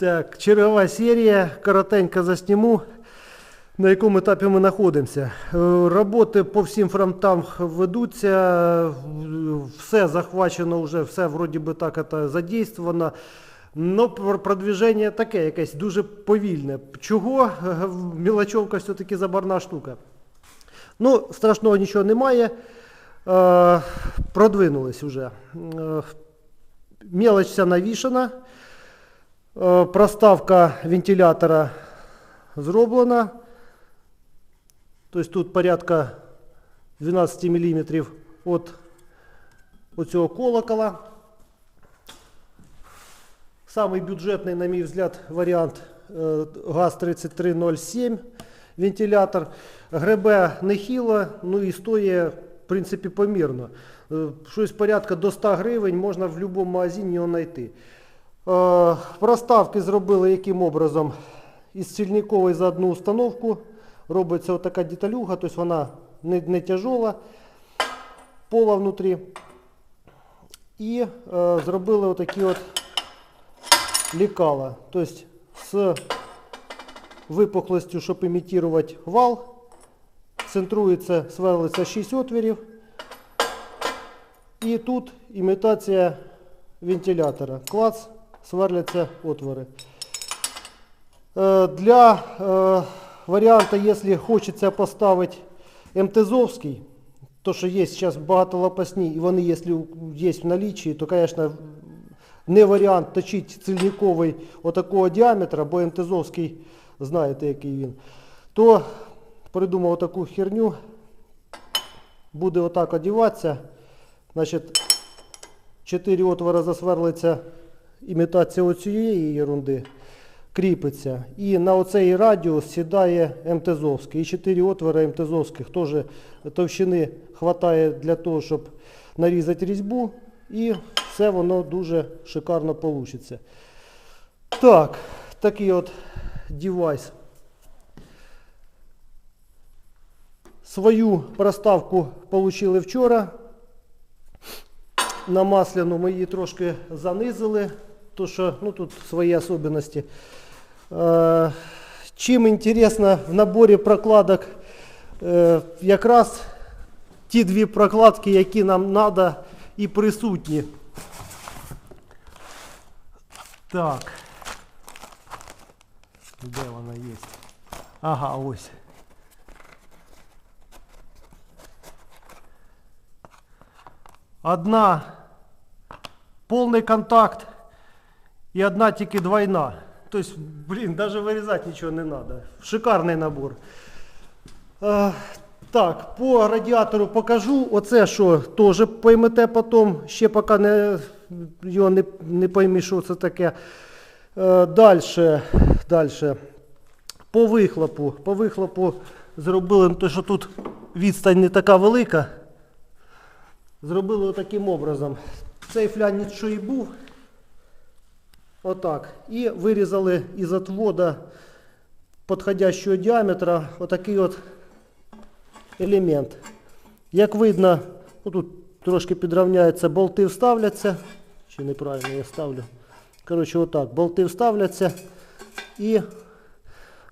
Так, чергова серія, коротенько засніму, на якому етапі ми знаходимося. Е, Роботи по всім фронтам ведуться, все захвачено вже, все вроді би так задействовано. Но пр- продвіження таке якесь дуже повільне. Чого? Мілочовка все-таки забарна штука. Ну, страшного нічого немає. Е, продвинулись вже. Е, мелочь вся навішана. Е, Проставка вентилятора зроблена. Тобто тут порядка 12 мм від оцього колокола. Самий бюджетний, на мій взгляд, варіант е, ГАЗ-3307 вентилятор. Гребе нехило, ну і стоїть, в принципі, помірно. Е, Щось порядка до 100 гривень можна в будь-якому магазині його знайти. Е, Проставки зробили яким образом? Із стільникової за одну установку робиться отака деталюга, тобто вона не, не тяжола, пола внутрі. І е, зробили отакі от лекала. Тобто з випуклостю, щоб імітувати вал. Центрується, сверлиться 6 отвірів. І тут імітація вентилятора. Клац, сверляться отвори. Е, Для е, варіанту, якщо хочеться поставити МТЗовський, то що є зараз багато лопасні, і вони, якщо є в налічі, то, звісно, не варіант точити цільниковий отакого діаметра, бо МТЗовський, знаєте, який він, то придумав таку херню, буде отак одіватися. Значить, 4 отвора засверлиться імітація оцієї ерунди, кріпиться. І на оцей радіус сідає МТЗовський. І 4 отвора МТЗовських теж товщини вистачає для того, щоб нарізати різьбу. І все воно дуже шикарно вийде. Так, такий от девайс. Свою проставку отримали вчора. На масляну ми її трошки занизили, то що ну, тут свої особливості. Е, чим інтересно в наборі прокладок е, якраз ті дві прокладки, які нам треба і присутні. Так. Де вона є? Ага, ось. Одна повний контакт і одна тільки двойна. Тобто, блін, навіть вирізати нічого не треба. Шикарний набор. Е, так, по радіатору покажу. Оце що теж поймете потім. Ще поки не, його не, не поймі, що це таке. Е, далі, далі. По вихлопу. По вихлопу зробили, ну, то що тут відстань не така велика. Зробили таким образом. Цей флянець, що і був. Отак. І вирізали із отвода підходящого діаметра отакий от елемент. Як видно, ну, тут трошки підрівняється, болти вставляться. Чи неправильно я ставлю? Коротше, отак. Болти вставляться і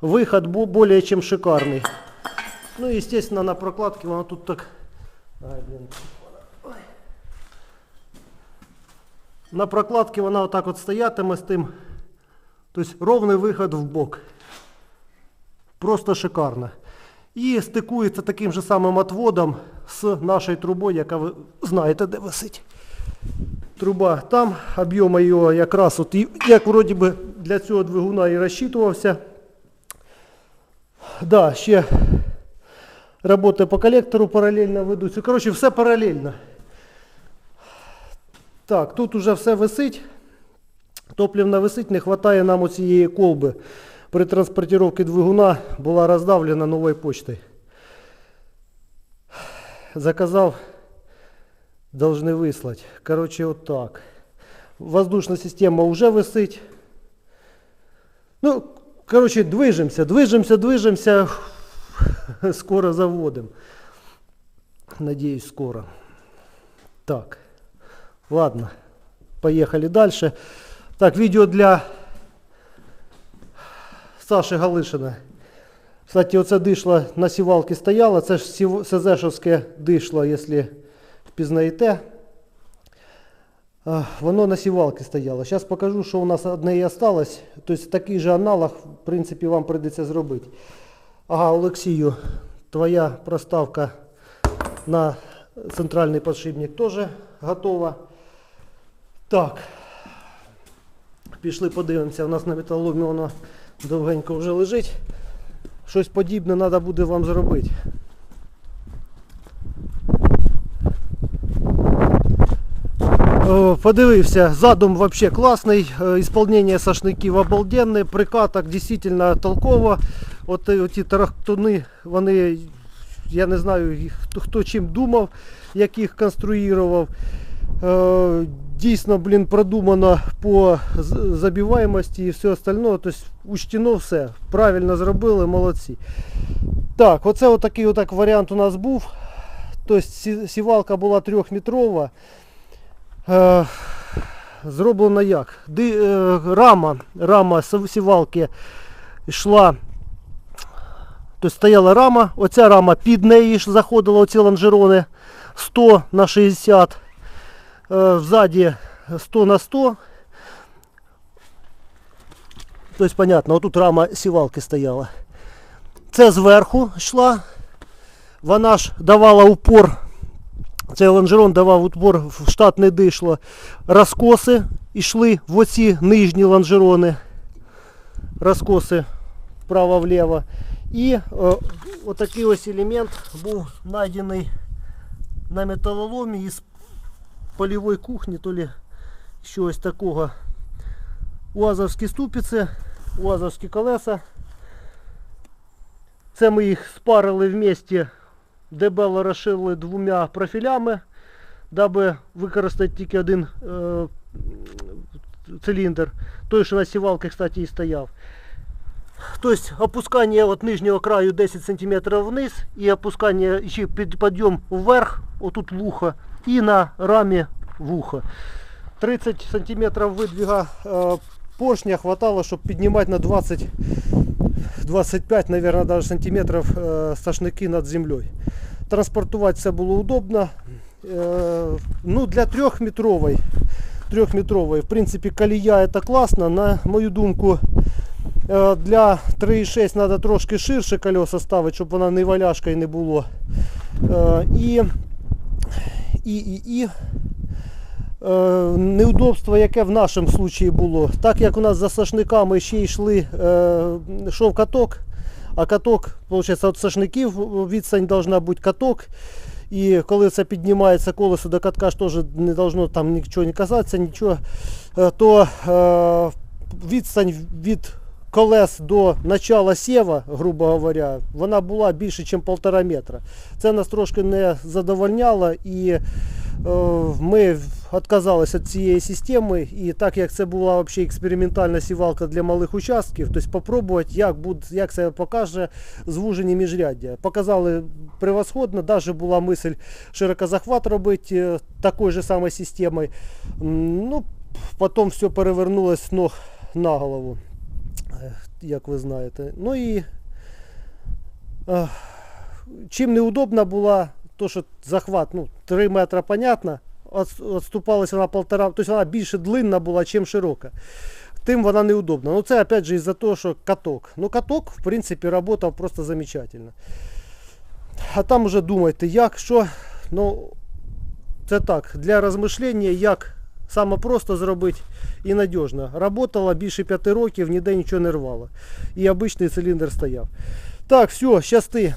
виход бу- более чем шикарний. Ну і, естественно, на прокладці воно тут так. Ай, блін. На прокладці вона отак от стоятиме з тим. Тобто ровний виход в бок. Просто шикарно. І стикується таким же самим отводом з нашою трубою, яка ви знаєте, де висить. Труба там, об'єм його якраз от, як вроді би для цього двигуна і розчитувався. Да, ще роботи по колектору паралельно ведуться. Коротше, все паралельно. Так, тут уже все висить. Топливно висить, не вистачає нам оцієї колби. При транспортировці двигуна була роздавлена новою почтою. Заказав, должны вислати. Коротше, отак. Воздушна система вже висить. Ну, коротше, движемося, движемося, движемося. Скоро заводимо. Надіюсь, скоро. Так. Ладно, поехали дальше. Так, видео для Саші Галишина. Кстати, оце дишло на сівалці стояло. Це ж СЗшовське дишло, якщо впізнаєте. Воно на сівалці стояло. Зараз покажу, що у нас одне і осталось. Тобто такий же аналог, в принципі, вам прийдеться зробити. Ага, Олексію, твоя проставка на центральний подшипник теж готова. Так. Пішли подивимося. У нас на металоломі воно довгенько вже лежить. Щось подібне треба буде вам зробити. Подивився, задум вообще класний, е, ісполнення сошників обалденне, прикаток дійсно толково. От е, ті тарахтуни, вони, я не знаю, хто, хто чим думав, як їх конструював. Е, Дійсно, блін, продумано по забиваємості і все остальне. Тобто учтено все. Правильно зробили, молодці. Так, оце отакий отак варіант у нас був. Тобто сівалка була трьохметрова. Е, зроблено як? Е, рама, рама сівалки йшла. Тобто стояла рама, оця рама під неї заходила оці лонжерони 100 на 60. Е, взаді 100 на 100. Тобто, понятно, отут рама сівалки стояла. Це зверху йшла. Вона ж давала упор цей лонжерон давав упор в штатне дишло. Розкоси йшли в оці нижні лонжерони. Розкоси вправо-вліво. І е, отакий ось елемент був знайдений на металоломі із польової кухні, то ли щось такого. УАЗовські ступиці, УАЗовські колеса. Це ми їх спарили вместе дебело розшили двома профілями, даби використати тільки один е, циліндр. Той, що на сівалці, кстати, і стояв. Тобто опускання от нижнього краю 10 см вниз і опускання ще під підйом вверх, отут вухо, і на рамі вухо. 30 см видвіга е, поршня хватало, щоб піднімати на 20 25, наверное, даже сантиметров э, сошники над землей. Транспортувати все було удобно. Э, ну, для трьохметрової, трьохметрової, в принципі, колія це класно. На мою думку, э, для 3,6 треба трошки ширше колеса ставити, щоб вона не валяшкою не було. Е, і, і, і, і е, неудобство, яке в нашому случаї було. Так як у нас за сошниками ще йшли, е, йшов каток, а каток, виходить, від сошників відстань должна бути каток. І коли це піднімається колесо до катка, ж теж не должно там нічого не казатися, нічого, е, то відстань від колес до начала сєва, грубо говоря, вона була більше, ніж півтора метра. Це нас трошки не задовольняло і е, ми відказалися від цієї системи. І так як це була взагалі експериментальна сівалка для малих участків, тобто спробувати, як, буде, як це покаже звужені міжряддя. Показали превосходно, навіть була мисль широкозахват робити е, такою же самою системою. Ну, потім все перевернулось ног на голову, як ви знаєте. Ну і чим неудобна була, то що захват, ну, 3 метри, понятно, от- отступалася на полтора, тобто вона більше длинна була, ніж широка. Тим вона неудобна. Ну це опять же із-за того, що каток. Ну каток, в принципі, працював просто замечательно. А там вже думайте, як, що. Ну, це так, для розмишлення, як саме просто зробити і надіжно. Работала більше 5 років, ніде нічого не рвало. І обичний циліндр стояв. Так, все, щасти.